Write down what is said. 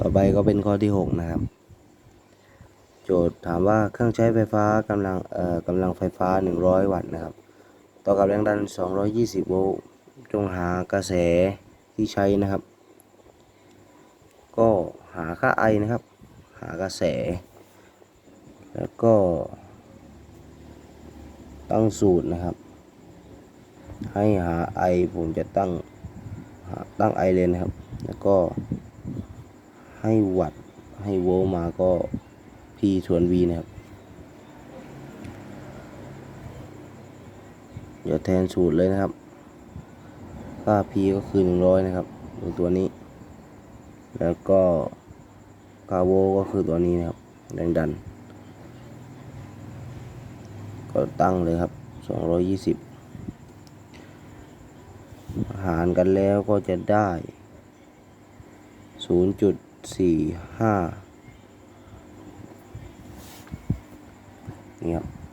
ต่อไปก็เป็นข้อที่หกนะครับ โจทย์ถามว่าเครื่องใช้ไฟฟ้ากำลังเอ่อกำลังไฟฟ้า 100 วัตต์นะครับ ต่อกับแรงดัน 220 โวลต์จงหากระแสที่ใช้นะครับ ก็หาค่า I นะครับ หากระแส แล้วก็ ตั้งสูตรนะครับ ให้หา I ผมจะตั้งตั้ง I เลยนะครับ แล้วก็ ให้วัตต์ให้โวลต์มาก็ P ส่วน V นะครับ เดี๋ยวแทนสูตรเลยนะครับ ค่า P ก็คือ 100 นะครับดูตัวนี้ แล้วก็ค่าโวลต์ก็คือตัวนี้นะครับ แรงดัน ก็ตั้งเลยครับ 220หารกันแล้วก็จะได้ สี่ห้านี่ครับ